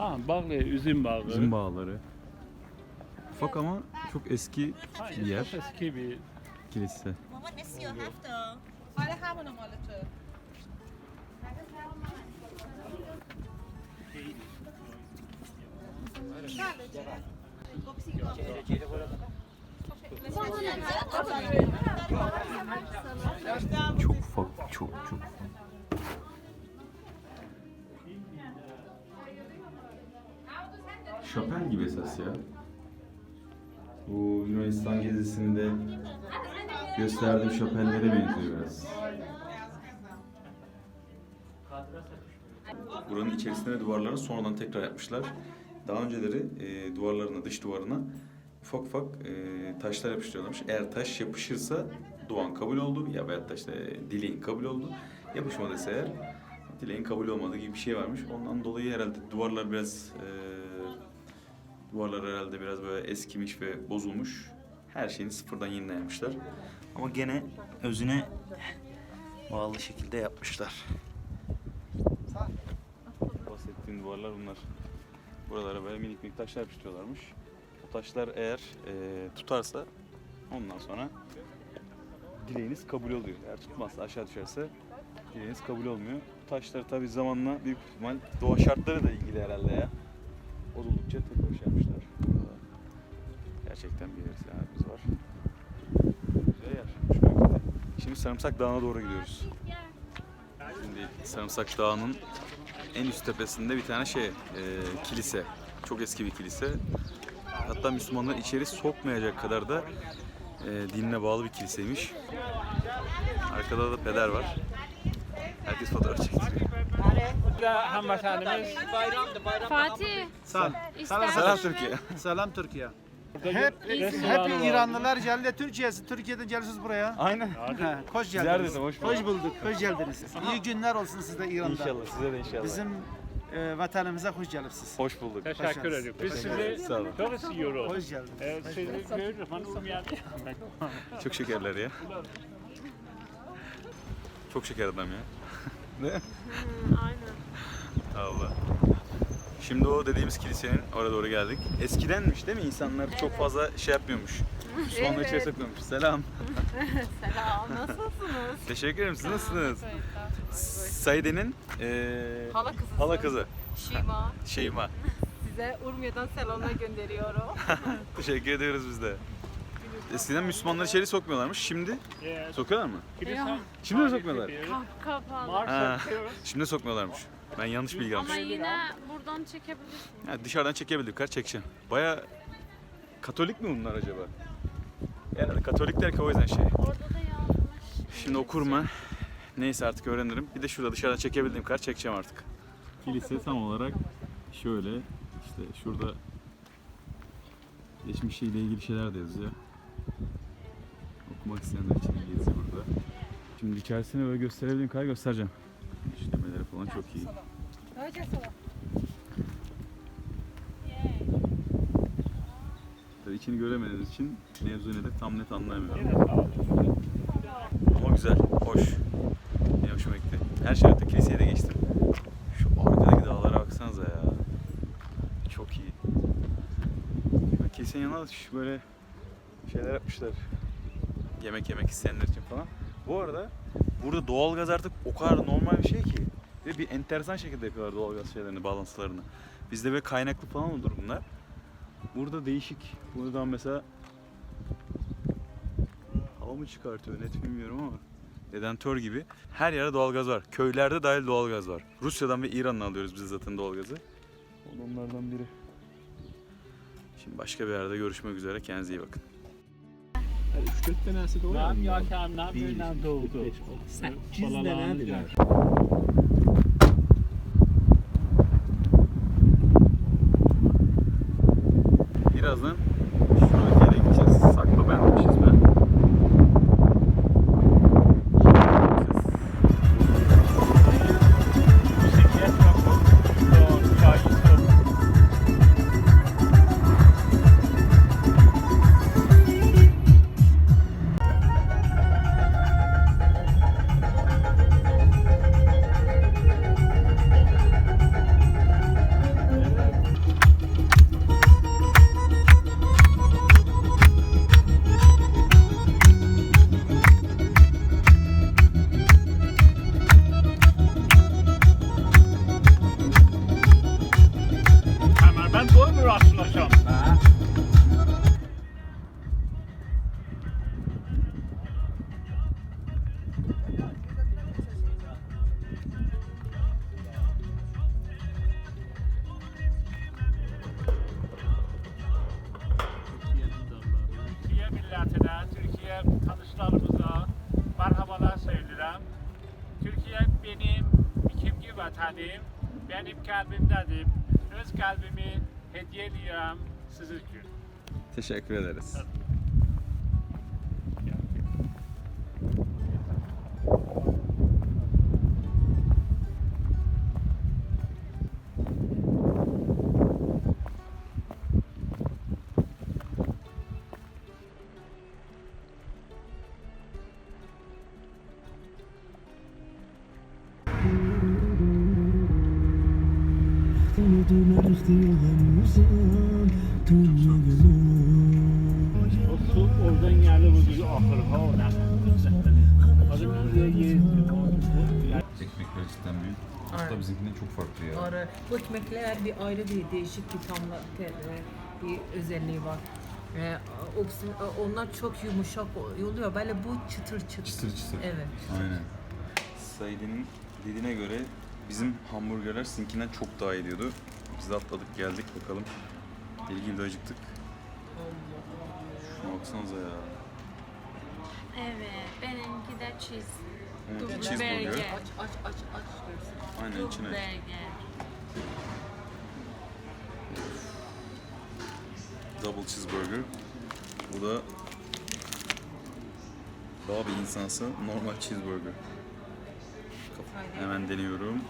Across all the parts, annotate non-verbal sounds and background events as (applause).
Ha bağlı, üzüm bağı. Üzüm bağları. Ufak ama çok eski bir yer. çok eski bir Kilise. Çok ufak, çok çok Chopin gibi esas ya. Bu Yunanistan gezisinde gösterdiğim Chopin'lere benziyor biraz. Buranın içerisine duvarlarını sonradan tekrar yapmışlar. Daha önceleri e, duvarlarına, dış duvarına ufak ufak e, taşlar yapıştırıyorlarmış. Eğer taş yapışırsa duan kabul oldu ya veyahut da işte dileğin kabul oldu. Yapışmadıysa eğer dileğin kabul olmadığı gibi bir şey varmış. Ondan dolayı herhalde duvarlar biraz e, duvarlar herhalde biraz böyle eskimiş ve bozulmuş. Her şeyini sıfırdan yeniden. Ama gene özüne bağlı şekilde yapmışlar. Bahsettiğim duvarlar bunlar. Buralara böyle minik minik taşlar yapıştırıyorlarmış. O taşlar eğer e, tutarsa ondan sonra dileğiniz kabul oluyor. Eğer tutmazsa aşağı düşerse dileğiniz kabul olmuyor. Taşlar tabi zamanla büyük ihtimal doğa şartları da ilgili herhalde ya. Bozuldukça tekrar şey yapmışlar. Burada Gerçekten bir yerimiz var. Güzel yer. Şimdi Sarımsak Dağı'na doğru gidiyoruz. Şimdi Sarımsak Dağı'nın en üst tepesinde bir tane şey, e, kilise. Çok eski bir kilise. Hatta Müslümanlar içeri sokmayacak kadar da e, dinine bağlı bir kiliseymiş. Arkada da peder var. Herkes fotoğraf çektiriyor. Hanımefendimiz Fatih. Sağ Selam Türkiye. Selam Türkiye. Hep hep. İranlılar geldi Türkiye'si. Türkiye'den geliyorsunuz buraya. Aynen. Hoş geldiniz. dedim, hoş bulduk. hoş bulduk. Hoş geldiniz. İyi günler olsun size İran'da. İnşallah size de inşallah. Bizim e, vatanımıza hoş geldiniz. Hoş bulduk. Teşekkür ediyorum. Biz sizi çok seviyoruz. Hoş geldiniz. Ee, sizi görürüz. Hanım. Çok şekerler ya. Çok şeker adam ya. (laughs) ne? Aynen. Allah. Şimdi o dediğimiz kilisenin oraya doğru geldik. Eskidenmiş değil mi? İnsanlar çok fazla şey yapmıyormuş. (laughs) İçeri Evet. sokmuyormuş. Selam. (laughs) Selam. Nasılsınız? Teşekkür ederim. Siz nasılsınız? Saide'nin eee Hala kızısın. hala kızı Şima. Şeyma. (laughs) Size Urmiye'den selamlar gönderiyorum. Teşekkür ediyoruz biz de. Eskiden Müslümanları içeri sokmuyorlarmış. Şimdi sokuyorlar mı? Şimdi mi sokmuyorlar? Kap kapalı. Ha. Şimdi sokmuyorlarmış. Ben yanlış bilgi Ama almışım. yine buradan çekebilirsin. Ya dışarıdan çekebildik. Kaç çekeceğim? Baya Katolik mi bunlar acaba? Yani Katolikler ki o yüzden şey. Orada da yazmış. Şimdi okur mu? Neyse artık öğrenirim. Bir de şurada dışarıdan çekebildiğim kadar çekeceğim artık. Kilise tam olarak şöyle işte şurada geçmişiyle ilgili şeyler de yazıyor. Okumak isteyenler için İngilizce burada. Şimdi içerisine böyle gösterebildiğim kadar göstereceğim. Falan çok iyi. Tabii içini göremediğiniz için mevzu nedir tam net anlayamıyorum. Ama güzel, hoş. Ne hoşuma gitti. Her şey öte kiliseye de geçtim. Şu arkadaki dağlara baksanıza ya. Çok iyi. Kilisenin yanına böyle şeyler yapmışlar. Yemek yemek isteyenler için falan. Bu arada burada doğalgaz artık o kadar normal bir şey ki. Ve bir enteresan şekilde yapıyorlar doğalgaz şeylerini, bağlantılarını. Bizde böyle kaynaklı falan olur bunlar. Burada değişik. Buradan mesela hava mı çıkartıyor net bilmiyorum ama dedentör gibi her yerde doğalgaz var. Köylerde dahil doğalgaz var. Rusya'dan ve İran'dan alıyoruz biz zaten doğalgazı. O da onlardan biri. Şimdi başka bir yerde görüşmek üzere. Kendinize iyi bakın. Nam yaşam, nam nam doğdu. Birazdan karşılaşan. millətinə, Türkiyə tanışlarımıza mərhabalar söyləyirəm. Türkiyə benim ikinci vətənim, benim qəlbimdədir. Öz qəlbimi hediye ediyorum sizin için. Teşekkür ederiz. O su oradan geldi bu düz ahır ha ona. Adam buraya. Ekmekler cidden büyük. Hatta bizimkinden çok farklı ya. Ara. Bu ekmekler bir ayrı bir değişik bir tamla te- bir özelliği var. Ee, o kısım- onlar çok yumuşak oluyor. Böyle bu çıtır çıtır. Çıtır çıtır. Evet. Aynen. Said'in dediğine göre bizim hamburgerler sizinkinden çok daha iyi diyordu. Biz de atladık geldik bakalım. Deli gibi de acıktık. Şuna baksanıza ya. Evet, benimki de cheese. Onun Double cheeseburger. burger. Aç aç aç aç. Aynen Double içine. burger. Double cheeseburger. Bu da daha bir insansı normal cheeseburger. Hemen deniyorum.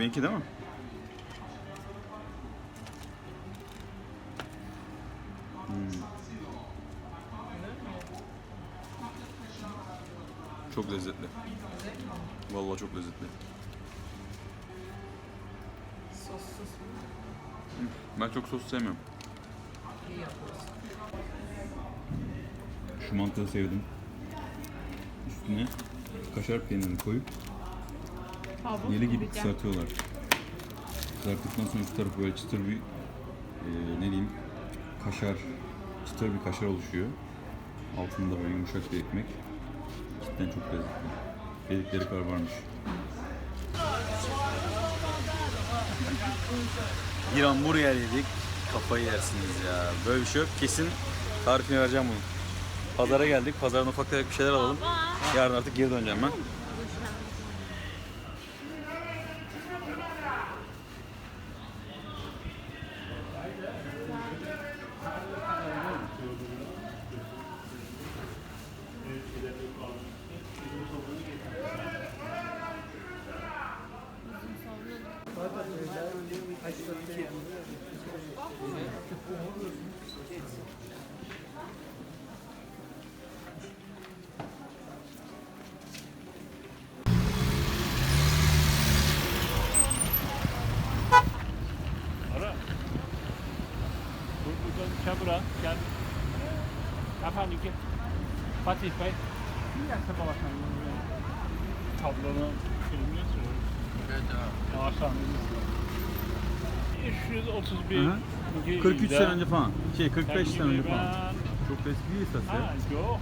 Benimki değil mi? Hmm. Çok lezzetli. Vallahi çok lezzetli. Sossuz Ben çok sos sevmiyorum. iyi yapıyorsun. Şu mantığı sevdim. Üstüne kaşar peynirini koyup yeli gibi kızartıyorlar. Kızarttıktan sonra üst tarafı böyle çıtır bir eee, ne diyeyim kaşar, çıtır bir kaşar oluşuyor. Altında böyle yumuşak bir ekmek. Cidden çok lezzetli. Dedikleri kadar varmış. (laughs) Bir hamburger yedik. Kafayı yersiniz ya. Böyle bir şey yok. Kesin tarifini vereceğim bunu. Pazara geldik. Pazardan ufak tefek bir şeyler alalım. Yarın artık geri döneceğim ben. Buradan çabura gel. Efendim gel. Fatih Bey. Bir dakika babasan. Tablonu filmiyorsun. Evet abi. Aşağı 331 Hı hı. 43 sene önce falan. Şey 45 sene önce falan. Çok eski değil Ha esas yok yok.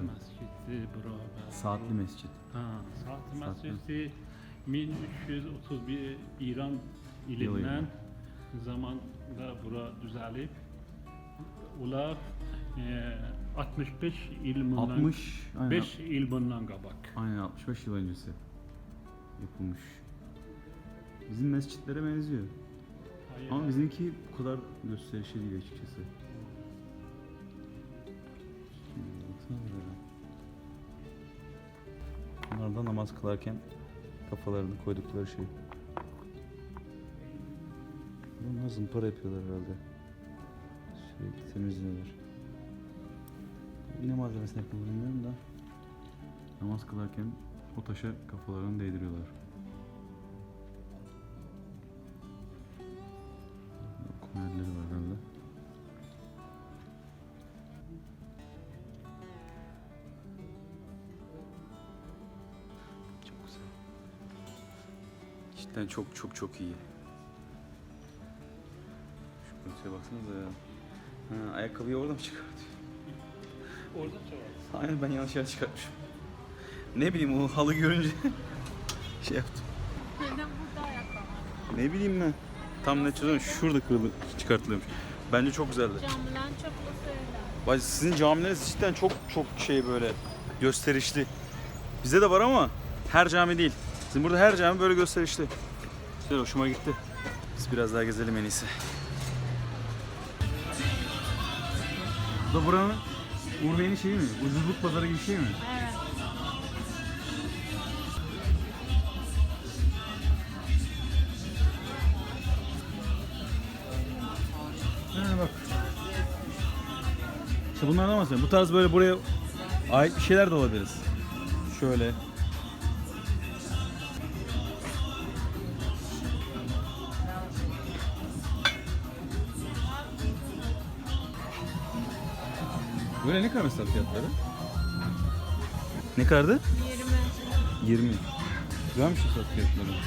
Güzel. Mescidi burada. Saatli mescit. Ha, Saat Saatli. Mescidi 1331 İran ilinden zamanda bura düzelip ular e, 65 il bundan 60 aynen. 5 il bundan qabaq. Aynen 65 yıl öncesi yapılmış. Bizim mescitlere benziyor. Hayır, Ama bizimki bu kadar gösterişli değil açıkçası. Da namaz kılarken kafalarını koydukları şey. Bunlar zımpara yapıyorlar herhalde. Sürekli temizliyorlar. Ne malzemesini yapılır bilmiyorum da. Namaz kılarken o taşa kafalarını değdiriyorlar. Cidden çok çok çok iyi. çıkartıyor baksanıza ya. Ha, ayakkabıyı orada mı çıkartıyor? Orada çoğalsın. Aynen ben yanlış yere çıkartmışım. Ne bileyim o halı görünce (laughs) şey yaptım. Neden burada ayakkabı? Ne bileyim ben. Tam ne çözüyorum. Şurada kırılı çıkartılıyormuş. Bence çok güzeldi. Camilen öyle. Bak sizin camileriniz cidden çok çok şey böyle gösterişli. Bizde de var ama her cami değil. Sizin burada her cami böyle gösterişli. Güzel hoşuma gitti. Biz biraz daha gezelim en iyisi. Bu da buranın Urmiye'nin şeyi mi? Ucuzluk pazarı gibi şey mi? Evet. Ha bak. İşte bunlardan bahsediyorum. Bu tarz böyle buraya ait bir şeyler de alabiliriz. Şöyle. Böyle ne kadar mesela fiyatları? Ne kadardı? 20. 20. Güzelmiş saat fiyatları.